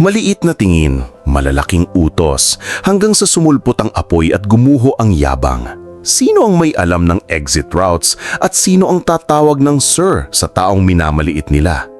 Maliit na tingin, malalaking utos, hanggang sa sumulpot ang apoy at gumuho ang yabang. Sino ang may alam ng exit routes at sino ang tatawag ng sir sa taong minamaliit nila?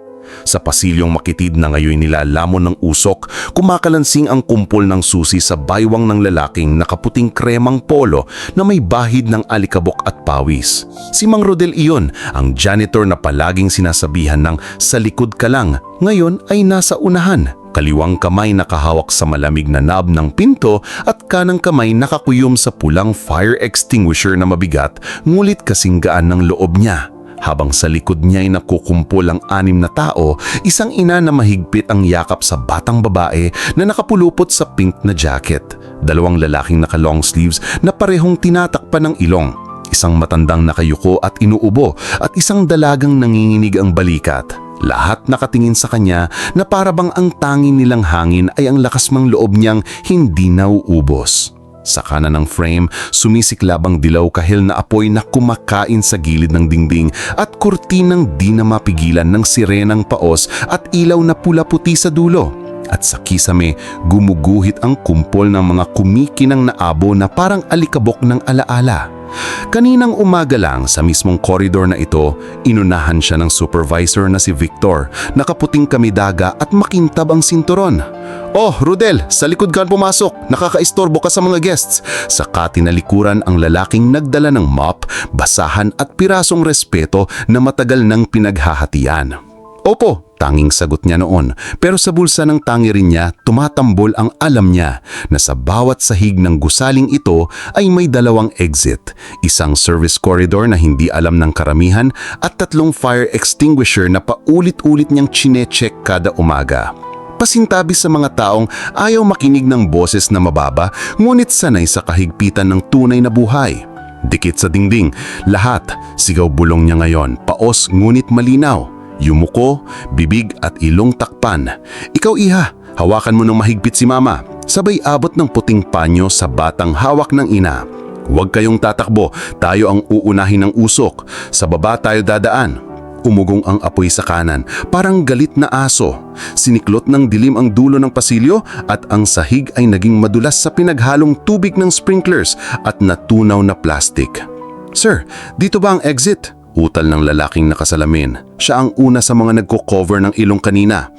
Sa pasilyong makitid na ngayon nila lamon ng usok, kumakalansing ang kumpol ng susi sa baywang ng lalaking nakaputing kremang polo na may bahid ng alikabok at pawis. Si Mang Rodel iyon, ang janitor na palaging sinasabihan ng sa likod ka lang, ngayon ay nasa unahan. Kaliwang kamay nakahawak sa malamig na knob ng pinto at kanang kamay nakakuyom sa pulang fire extinguisher na mabigat ngulit kasing gaan ng loob niya. Habang sa likod niya ay nakukumpol ang anim na tao, isang ina na mahigpit ang yakap sa batang babae na nakapulupot sa pink na jacket. Dalawang lalaking naka long sleeves na parehong tinatakpan ng ilong. Isang matandang nakayuko at inuubo at isang dalagang nanginginig ang balikat. Lahat nakatingin sa kanya na parabang ang tangin nilang hangin ay ang lakas mang loob niyang hindi nauubos. Sa kanan ng frame, sumisiklabang dilaw kahil na apoy na kumakain sa gilid ng dingding at kurtinang di na mapigilan ng sirenang paos at ilaw na pula-puti sa dulo. At sa kisame, gumuguhit ang kumpol ng mga kumikinang na abo na parang alikabok ng alaala. Kaninang umaga lang sa mismong koridor na ito, inunahan siya ng supervisor na si Victor, nakaputing kamidaga at makintab ang sinturon. Oh, Rudel, sa likod ka pumasok. Nakakaistorbo ka sa mga guests. Saka tinalikuran ang lalaking nagdala ng mop, basahan at pirasong respeto na matagal nang pinaghahatian. Opo, tanging sagot niya noon. Pero sa bulsa ng tangi rin niya, tumatambol ang alam niya na sa bawat sahig ng gusaling ito ay may dalawang exit. Isang service corridor na hindi alam ng karamihan at tatlong fire extinguisher na paulit-ulit niyang chinecheck kada umaga. Pasintabi sa mga taong ayaw makinig ng boses na mababa ngunit sanay sa kahigpitan ng tunay na buhay. Dikit sa dingding, lahat, sigaw bulong niya ngayon, paos ngunit malinaw. Yumuko, bibig at ilong takpan. Ikaw iha, hawakan mo ng mahigpit si mama. Sabay abot ng puting panyo sa batang hawak ng ina. Huwag kayong tatakbo, tayo ang uunahin ng usok. Sa baba tayo dadaan. Umugong ang apoy sa kanan, parang galit na aso. Siniklot ng dilim ang dulo ng pasilyo at ang sahig ay naging madulas sa pinaghalong tubig ng sprinklers at natunaw na plastic. Sir, dito ba ang exit? Utal ng lalaking nakasalamin. Siya ang una sa mga nagko-cover ng ilong kanina.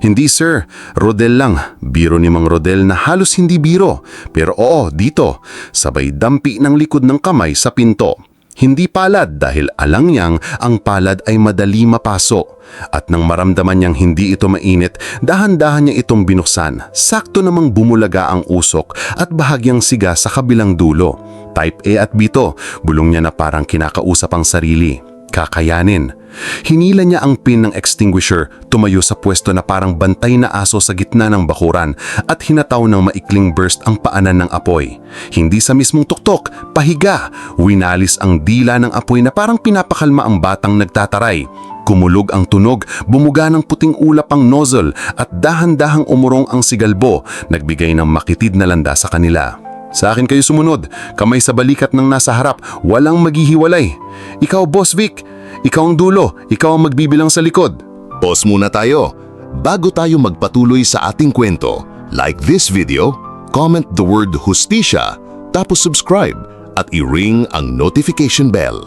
Hindi sir, Rodel lang. Biro ni Mang Rodel na halos hindi biro. Pero oo, dito. Sabay dampi ng likod ng kamay sa pinto. Hindi palad dahil alang niyang ang palad ay madali mapaso. At nang maramdaman niyang hindi ito mainit, dahan-dahan niya itong binuksan. Sakto namang bumulaga ang usok at bahagyang siga sa kabilang dulo. Type A at B to, bulong niya na parang kinakausap ang sarili. Kakayanin. Hinila niya ang pin ng extinguisher, tumayo sa pwesto na parang bantay na aso sa gitna ng bakuran at hinataw ng maikling burst ang paanan ng apoy. Hindi sa mismong tuktok, pahiga. Winalis ang dila ng apoy na parang pinapakalma ang batang nagtataray. Kumulog ang tunog, bumuga ng puting ulap ang nozzle at dahan-dahang umurong ang sigalbo, nagbigay ng makitid na landa sa kanila. Sa akin kayo sumunod, kamay sa balikat ng nasa harap, walang maghihiwalay. Ikaw, Boss Vic, ikaw ang dulo, ikaw ang magbibilang sa likod. Pause muna tayo. Bago tayo magpatuloy sa ating kwento, like this video, comment the word hustisya, tapos subscribe at i-ring ang notification bell.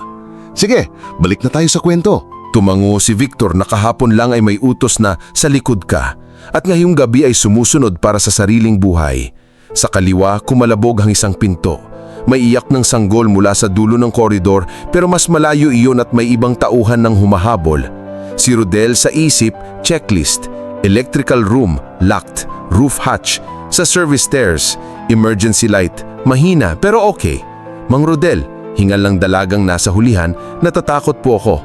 Sige, balik na tayo sa kwento. Tumango si Victor na kahapon lang ay may utos na sa likod ka at ngayong gabi ay sumusunod para sa sariling buhay. Sa kaliwa, kumalabog ang isang pinto. May iyak ng sanggol mula sa dulo ng koridor pero mas malayo iyon at may ibang tauhan ng humahabol. Si Rodel sa isip, checklist, electrical room, locked, roof hatch, sa service stairs, emergency light, mahina pero okay. Mang Rodel, hingal lang dalagang nasa hulihan, natatakot po ako.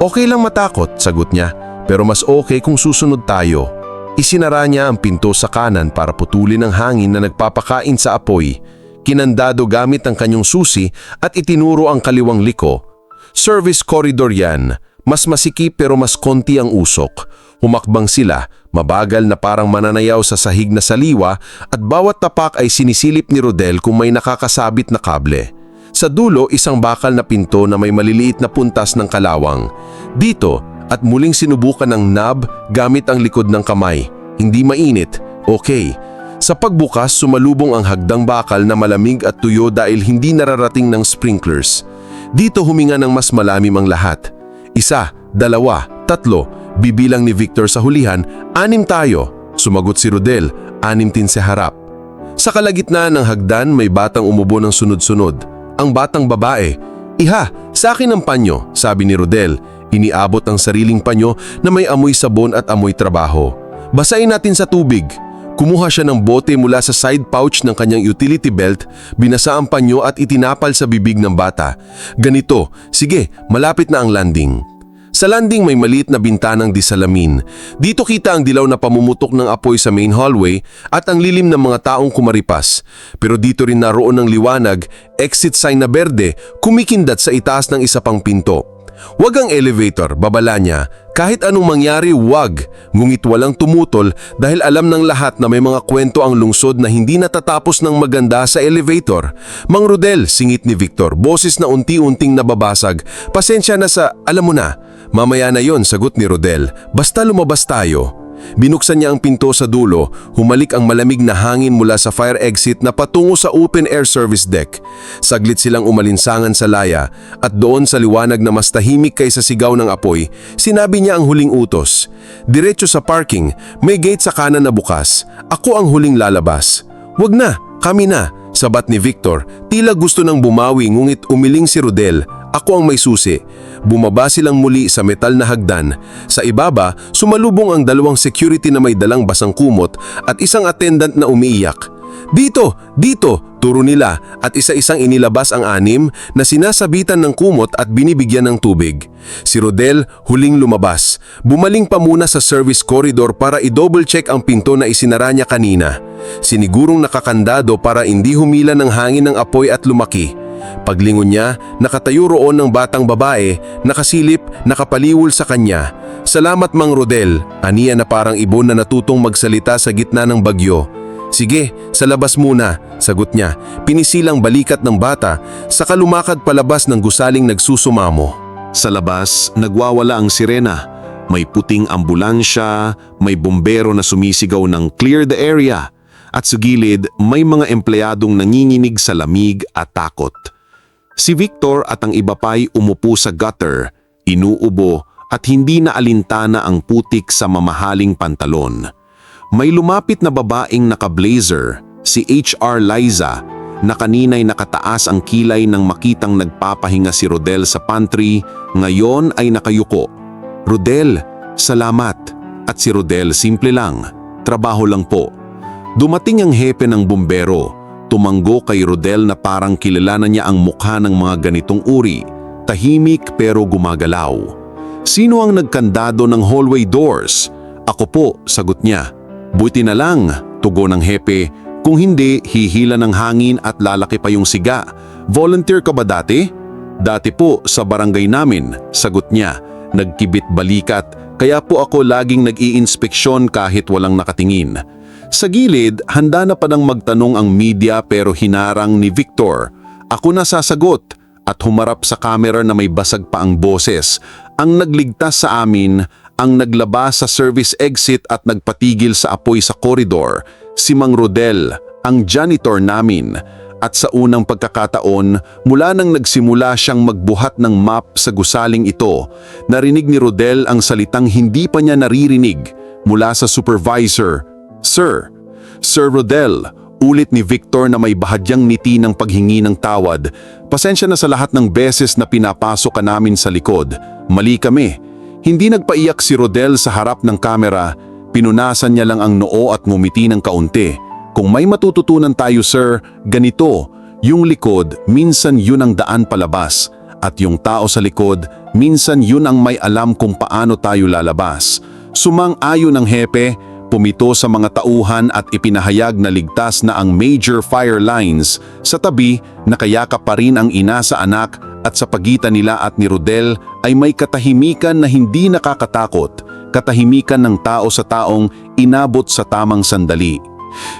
Okay lang matakot, sagot niya, pero mas okay kung susunod tayo. Isinara niya ang pinto sa kanan para putulin ang hangin na nagpapakain sa apoy. Kinandado gamit ang kanyang susi at itinuro ang kaliwang liko. Service corridor yan. Mas masikip pero mas konti ang usok. Humakbang sila, mabagal na parang mananayaw sa sahig na saliwa at bawat tapak ay sinisilip ni Rodel kung may nakakasabit na kable. Sa dulo, isang bakal na pinto na may maliliit na puntas ng kalawang. Dito, at muling sinubukan ng knob gamit ang likod ng kamay. hindi mainit, okay. Sa pagbukas, sumalubong ang hagdang bakal na malamig at tuyo dahil hindi nararating ng sprinklers. Dito huminga ng mas malamim ang lahat. Isa, dalawa, tatlo, bibilang ni Victor sa hulihan, anim tayo. Sumagot si Rodel, anim din sa harap. Sa kalagitnaan ng hagdan may batang umubo ng sunod-sunod. Ang batang babae, Iha, sa akin ang panyo, sabi ni Rodel. Iniabot ang sariling panyo na may amoy sabon at amoy trabaho. Basain natin sa tubig. Kumuha siya ng bote mula sa side pouch ng kanyang utility belt, binasa ang panyo at itinapal sa bibig ng bata. Ganito, sige, malapit na ang landing. Sa landing may maliit na bintanang di salamin. Dito kita ang dilaw na pamumutok ng apoy sa main hallway at ang lilim ng mga taong kumaripas. Pero dito rin naroon ng liwanag, exit sign na berde, kumikindat sa itaas ng isa pang pinto. Huwag ang elevator, babala niya. Kahit anong mangyari, wag. Ngungit walang tumutol dahil alam ng lahat na may mga kwento ang lungsod na hindi natatapos ng maganda sa elevator. Mang Rodel, singit ni Victor, boses na unti-unting nababasag. Pasensya na sa, alam mo na. Mamaya na yon, sagot ni Rodel. Basta lumabas tayo. Binuksan niya ang pinto sa dulo, humalik ang malamig na hangin mula sa fire exit na patungo sa open air service deck. Saglit silang umalinsangan sa laya at doon sa liwanag na mas tahimik kaysa sigaw ng apoy, sinabi niya ang huling utos. Diretso sa parking, may gate sa kanan na bukas. Ako ang huling lalabas. Wag na, kami na, sabat ni Victor. Tila gusto nang bumawi ngunit umiling si Rodel. Ako ang may susi. Bumaba silang muli sa metal na hagdan. Sa ibaba, sumalubong ang dalawang security na may dalang basang kumot at isang attendant na umiiyak. Dito! Dito! Turo nila at isa-isang inilabas ang anim na sinasabitan ng kumot at binibigyan ng tubig. Si Rodel huling lumabas. Bumaling pa muna sa service corridor para i-double check ang pinto na isinara niya kanina. Sinigurong nakakandado para hindi humila ng hangin ng apoy at lumaki. Paglingon niya, nakatayo roon ng batang babae, nakasilip, nakapaliwol sa kanya. Salamat Mang Rodel, aniya na parang ibon na natutong magsalita sa gitna ng bagyo. Sige, sa labas muna, sagot niya. Pinisilang balikat ng bata, saka lumakad palabas ng gusaling nagsusumamo. Sa labas, nagwawala ang sirena. May puting ambulansya, may bumbero na sumisigaw ng clear the area. At sa gilid, may mga empleyadong nanginginig sa lamig at takot. Si Victor at ang iba pa'y umupo sa gutter, inuubo at hindi na alintana ang putik sa mamahaling pantalon. May lumapit na babaeng naka-blazer, si HR Liza, na kaninay nakataas ang kilay nang makitang nagpapahinga si Rodel sa pantry, ngayon ay nakayuko. Rodel, salamat. At si Rodel simple lang, trabaho lang po. Dumating ang hepe ng bumbero, tumanggo kay Rodel na parang kilala na niya ang mukha ng mga ganitong uri, tahimik pero gumagalaw. Sino ang nagkandado ng hallway doors? Ako po, sagot niya. Buti na lang, tugon ng hepe. Kung hindi, hihila ng hangin at lalaki pa yung siga. Volunteer ka ba dati? Dati po, sa barangay namin, sagot niya. Nagkibit balikat, kaya po ako laging nag-iinspeksyon kahit walang nakatingin. Sa gilid, handa na pa nang magtanong ang media pero hinarang ni Victor. Ako na sasagot at humarap sa camera na may basag pa ang boses. Ang nagligtas sa amin, ang naglabas sa service exit at nagpatigil sa apoy sa koridor, si Mang Rodel, ang janitor namin. At sa unang pagkakataon, mula nang nagsimula siyang magbuhat ng map sa gusaling ito, narinig ni Rodel ang salitang hindi pa niya naririnig mula sa supervisor, Sir, Sir Rodel, ulit ni Victor na may bahadyang ngiti ng paghingi ng tawad. Pasensya na sa lahat ng beses na pinapasok ka namin sa likod. Mali kami. Hindi nagpaiyak si Rodel sa harap ng kamera, pinunasan niya lang ang noo at ngumiti ng kaunti. Kung may matututunan tayo sir, ganito, yung likod, minsan yun ang daan palabas. At yung tao sa likod, minsan yun ang may alam kung paano tayo lalabas. Sumang-ayon ng hepe, pumito sa mga tauhan at ipinahayag na ligtas na ang major fire lines. Sa tabi, nakayakap pa rin ang ina sa anak at sa pagitan nila at ni Rodel ay may katahimikan na hindi nakakatakot, katahimikan ng tao sa taong inabot sa tamang sandali.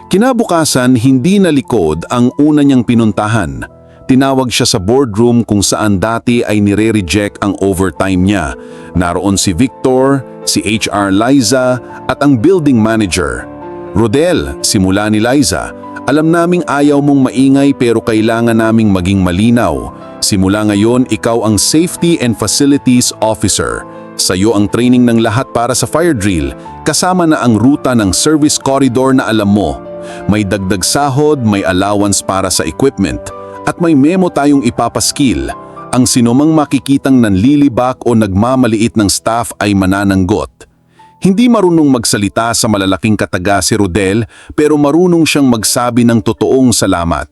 Kinabukasan, hindi na likod ang una niyang pinuntahan. Tinawag siya sa boardroom kung saan dati ay nire-reject ang overtime niya. Naroon si Victor, si HR Liza at ang building manager. Rodel, simula ni Liza, alam naming ayaw mong maingay pero kailangan naming maging malinaw. Simula ngayon, ikaw ang Safety and Facilities Officer. Sa'yo ang training ng lahat para sa fire drill, kasama na ang ruta ng service corridor na alam mo. May dagdag sahod, may allowance para sa equipment, at may memo tayong ipapaskill. Ang sinumang makikitang nanlilibak o nagmamaliit ng staff ay manananggot. Hindi marunong magsalita sa malalaking kataga si Rodel pero marunong siyang magsabi ng totoong salamat.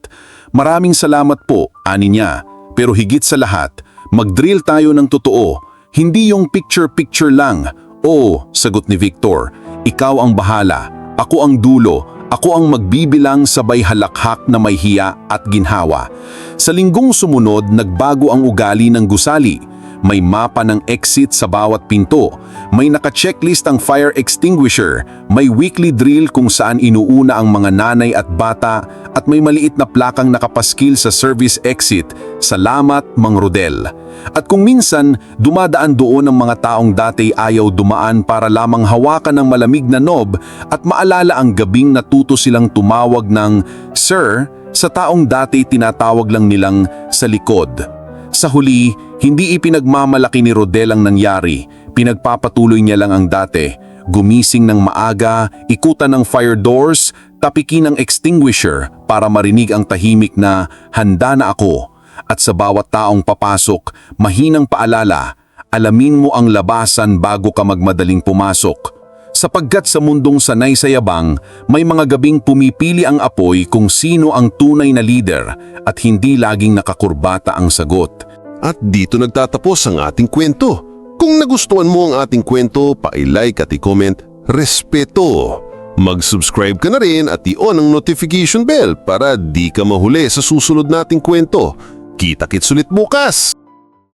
Maraming salamat po, ani niya. Pero higit sa lahat, mag-drill tayo ng totoo. Hindi yung picture-picture lang. Oo, sagot ni Victor. Ikaw ang bahala. Ako ang dulo. Ako ang magbibilang sabay halakhak na may hiya at ginhawa. Sa linggong sumunod, nagbago ang ugali ng gusali. May mapa ng exit sa bawat pinto. May naka-checklist ang fire extinguisher. May weekly drill kung saan inuuna ang mga nanay at bata at may maliit na plakang nakapaskil sa service exit. Salamat, Mang Rodel. At kung minsan, dumadaan doon ang mga taong dati ayaw dumaan para lamang hawakan ng malamig na knob at maalala ang gabing natuto silang tumawag ng Sir sa taong dati tinatawag lang nilang sa likod. Sa huli, hindi ipinagmamalaki ni Rodel ang nangyari. Pinagpapatuloy niya lang ang dati. Gumising ng maaga, ikutan ng fire doors, tapikin ng extinguisher para marinig ang tahimik na handa na ako. At sa bawat taong papasok, mahinang paalala, alamin mo ang labasan bago ka magmadaling pumasok. Sapagkat sa mundong sanay sa yabang, may mga gabing pumipili ang apoy kung sino ang tunay na leader at hindi laging nakakurbata ang sagot. At dito nagtatapos ang ating kwento. Kung nagustuhan mo ang ating kwento, pa-like at i-comment, respeto. Mag-subscribe ka na rin at i-on ang notification bell para di ka mahuli sa susunod nating kwento. Kita-kits ulit bukas!